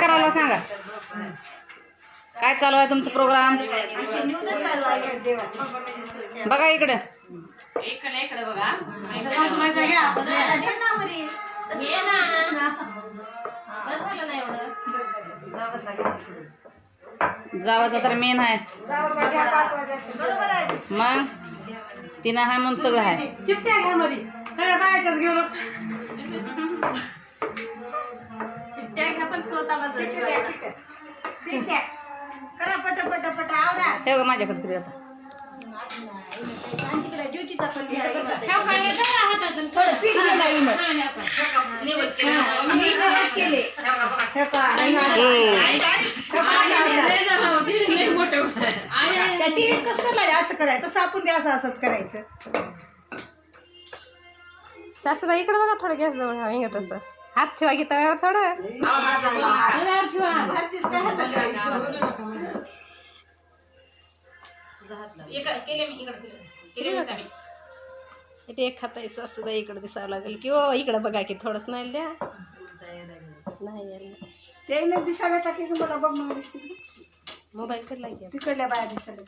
करायला सांगा. काय चालू आहे तुमचं प्रोग्राम बघा इकडे. जावाचा तर मेन आहे. मग? तिनं हाय म्हणून सगळं आहे. चिपट्या घ्या मध्ये सगळ्या घेऊन. चिपट्या घ्या पण स्वतःला करा पट पट पट आवरा. ठेव ग माझ्याकडे तरी आता. आणि तिकडे ज्योतीचा पण हे थोडं पीठ. हा, हे केलं. हे. त्या टीव्हीत कसं करायचं असं करायचं तसं आपण बी असं असंच करायचं. सासूबाई इकडे बघा थोडं गॅस जवळ हवं का तसं. हात ठेवा की तव्यावर थोडं. इथे एक खाताय सासूबाई इकडे दिसावं लागेल की ओ इकडे बघा की थोडं स्माईल द्या. नाही. ते न दिसायला टाकले की मला? बघ मोबाईल फिरला की तिकडल्या बाया दिसायला